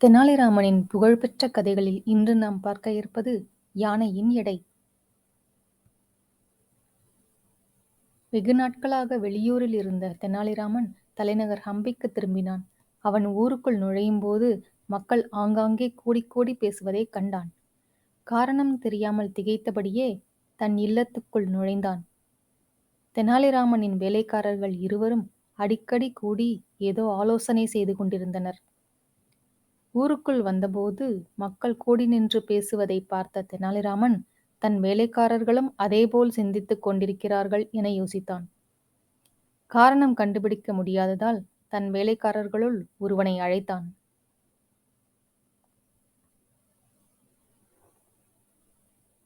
தெனாலிராமனின் புகழ்பெற்ற கதைகளில் இன்று நாம் பார்க்க இருப்பது யானையின் எடை. வெகு நாட்களாக வெளியூரில் இருந்த தெனாலிராமன் தலைநகர் ஹம்பிக்குத் திரும்பினான். அவன் ஊருக்குள் நுழையும் போது மக்கள் ஆங்காங்கே கூடிக்கூடி பேசுவதைக் கண்டான். காரணம் தெரியாமல் திகைத்தபடியே தன் இல்லத்துக்குள் நுழைந்தான். தெனாலிராமனின் வேலைக்காரர்கள் இருவரும் அடிக்கடி கூடி ஏதோ ஆலோசனை செய்து கொண்டிருந்தனர். ஊருக்குள் வந்தபோது மக்கள் கூடி நின்று பேசுவதைப் பார்த்த தெனாலிராமன் தன் வேலைக்காரர்களும் அதேபோல் சிந்தித்துக் கொண்டிருக்கிறார்கள் என யோசித்தான். காரணம் கண்டுபிடிக்க முடியாததால் தன் வேலைக்காரர்களுள் ஒருவனை அழைத்தான்.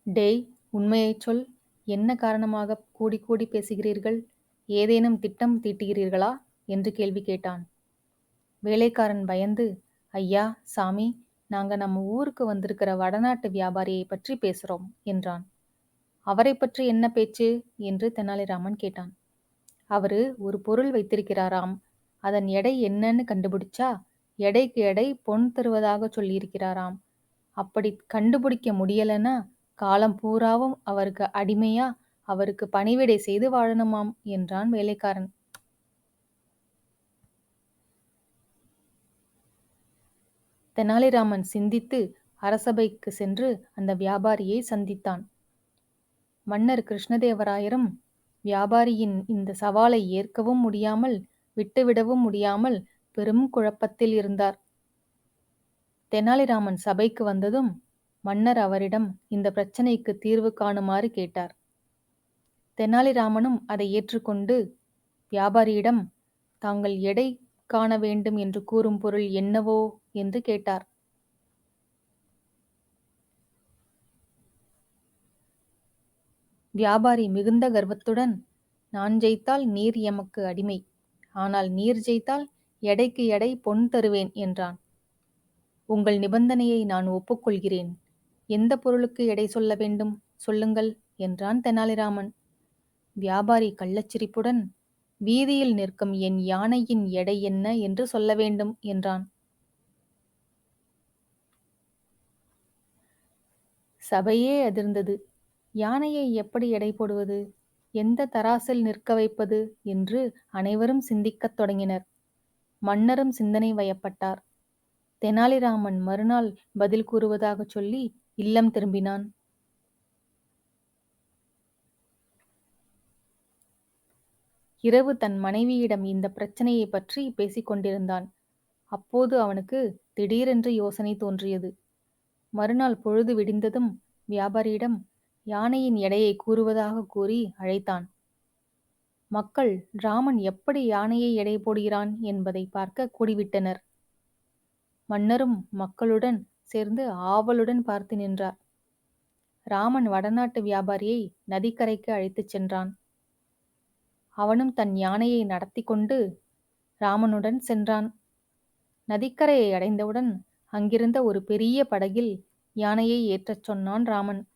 டேய் உண்மையைச் சொல் என்ன காரணமாக கூடி கூடி பேசுகிறீர்கள் ஏதேனும் திட்டம் தீட்டுகிறீர்களா? என்று கேள்வி கேட்டான். வேலைக்காரன் பயந்து ஐயா சாமி நாங்க நம்ம ஊருக்கு வந்திருக்கிற வடநாட்டு வியாபாரியை பற்றி பேசுறோம் என்றான். அவரைப் பற்றி என்ன பேச்சு? என்று தெனாலிராமன் கேட்டான். அவரு ஒரு பொருள் வைத்திருக்கிறாராம் அதன் எடை என்னன்னு கண்டுபிடிச்சா எடைக்கு எடை பொன் தருவதாக சொல்லியிருக்கிறாராம். அப்படி கண்டுபிடிக்க முடியலன்னா காலம் பூராவும் அவருக்கு அடிமையா அவருக்கு பணிவிடை செய்து வாழணுமாம் என்றான் வேலைக்காரன். தெனாலிராமன் சிந்தித்து அரசபைக்கு சென்று அந்த வியாபாரியை சந்தித்தான். மன்னர் கிருஷ்ணதேவராயரும் வியாபாரியின் இந்த சவாலை ஏற்கவும் முடியாமல் விட்டுவிடவும் முடியாமல் பெரும் குழப்பத்தில் இருந்தார். தெனாலிராமன் சபைக்கு வந்ததும் மன்னர் அவரிடம் இந்த பிரச்சனைக்கு தீர்வு காணுமாறு கேட்டார். தெனாலிராமனும் அதை ஏற்றுக்கொண்டு வியாபாரியிடம் தாங்கள் எடை காண வேண்டும் என்று கூறும் பொருள் என்னவோ? என்று கேட்டார். வியாபாரி மிகுந்த கர்வத்துடன் நான் ஜெயித்தால் நீர் எமக்கு அடிமை. ஆனால் நீர் ஜெயித்தால் எடைக்கு எடை பொன் தருவேன் என்றான். உங்கள் நிபந்தனையை நான் ஒப்புக்கொள்கிறேன் எந்த பொருளுக்கு எடை சொல்ல வேண்டும்? சொல்லுங்கள் என்றான் தெனாலிராமன். வியாபாரி கள்ளச்சிரிப்புடன் வீதியில் நிற்கும் என் யானையின் எடை என்ன என்று சொல்ல வேண்டும் என்றான். சபையே அதிர்ந்தது. யானையை எப்படி எடை போடுவது? எந்த தராசில் நிற்க வைப்பது? என்று அனைவரும் சிந்திக்கத் தொடங்கினர். மன்னரும் சிந்தனை வயப்பட்டார். தெனாலிராமன் மறுநாள் பதில் கூறுவதாகச் சொல்லி இல்லம் திரும்பினான். இரவு தன் மனைவியிடம் இந்தப் பிரச்சனையை பற்றி பேசிக் கொண்டிருந்தான். அப்போது அவனுக்கு திடீரென்று யோசனை தோன்றியது. மறுநாள் பொழுது விடிந்ததும் வியாபாரியிடம் யானையின் எடையைக் கூறுவதாகக் கூறி அழைத்தான். மக்கள் ராமன் எப்படி யானையை எடை போடுகிறான் என்பதை பார்க்கக் கூடிவிட்டனர். மன்னரும் மக்களுடன் சேர்ந்து ஆவலுடன் பார்த்து நின்றார். ராமன் வடநாட்டு வியாபாரியை நதிக்கரைக்கு அழைத்துச் சென்றான். அவனும் தன் யானையை நடத்திக் கொண்டு ராமனுடன் சென்றான். நதிக்கரையை அடைந்தவுடன் அங்கிருந்த ஒரு பெரிய படகில் யானையை ஏற்றச் சொன்னான் ராமன்.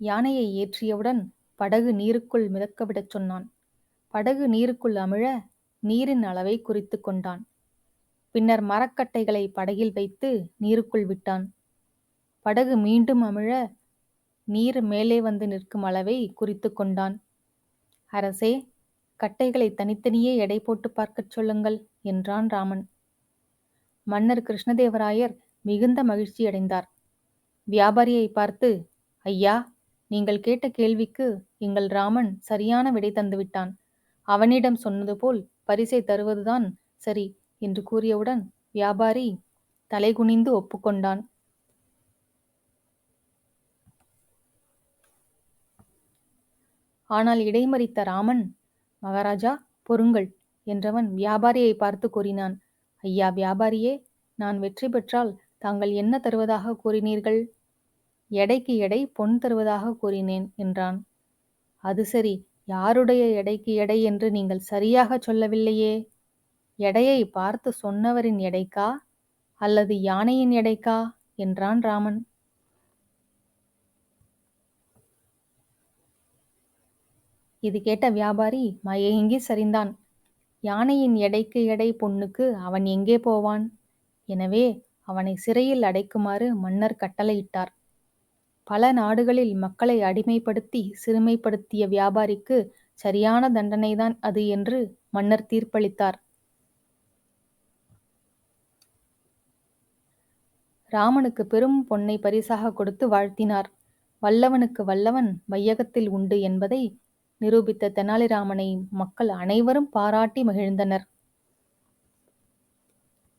யானையை ஏற்றியவுடன் படகு நீருக்குள் மிதக்கவிடச் சொன்னான். படகு நீருக்குள் அமிழ நீரின் அளவைக் குறித்துக் கொண்டான். பின்னர் மரக்கட்டைகளைப் படகில் வைத்து நீருக்குள் விட்டான். படகு மீண்டும் அமிழ நீர் மேலே வந்து நிற்கும் அளவைக் குறித்துக் கொண்டான். அரசே கட்டைகளைத் தனித்தனியே எடை போட்டுப் பார்க்கச் சொல்லுங்கள் என்றான் ராமன். மன்னர் கிருஷ்ணதேவராயர் மிகுந்த மகிழ்ச்சியடைந்தார். வியாபாரியைப் பார்த்து ஐயா நீங்கள் கேட்ட கேள்விக்கு எங்கள் ராமன் சரியான விடை தந்துவிட்டான். அவனிடம் சொன்னது போல் பரிசை தருவதுதான் சரி என்று கூறியவுடன் வியாபாரி தலைகுனிந்து ஒப்புக்கொண்டான். ஆனால் இடைமறித்த ராமன் மகாராஜா பொறுங்கள் என்றவன் வியாபாரியை பார்த்து கூறினான். ஐயா வியாபாரியே நான் வெற்றி பெற்றால் தாங்கள் என்ன தருவதாக கூறினீர்கள்? எடைக்கு எடை பொன் தருவதாகக் கூறினேன் என்றான். அது சரி யாருடைய எடைக்கு எடை என்று நீங்கள் சரியாகச் சொல்லவில்லையே. எடையை பார்த்து சொன்னவரின் எடைக்கா? அல்லது யானையின் எடைக்கா? என்றான் ராமன். இது கேட்ட வியாபாரி மயங்கி சரிந்தான். யானையின் எடைக்கு எடை பொண்ணுக்கு அவன் எங்கே போவான்? எனவே அவனை சிறையில் அடைக்குமாறு மன்னர் கட்டளையிட்டார். பல நாடுகளில் மக்களை அடிமைப்படுத்தி சிறுமைப்படுத்திய வியாபாரிக்கு சரியான தண்டனைதான் அது என்று மன்னர் தீர்ப்பளித்தார். ராமனுக்கு பெரும் பொன்னை பரிசாக கொடுத்து வாழ்த்தினார். வல்லவனுக்கு வல்லவன் வையகத்தில் உண்டு என்பதை நிரூபித்த தெனாலிராமனை மக்கள் அனைவரும் பாராட்டி மகிழ்ந்தனர்.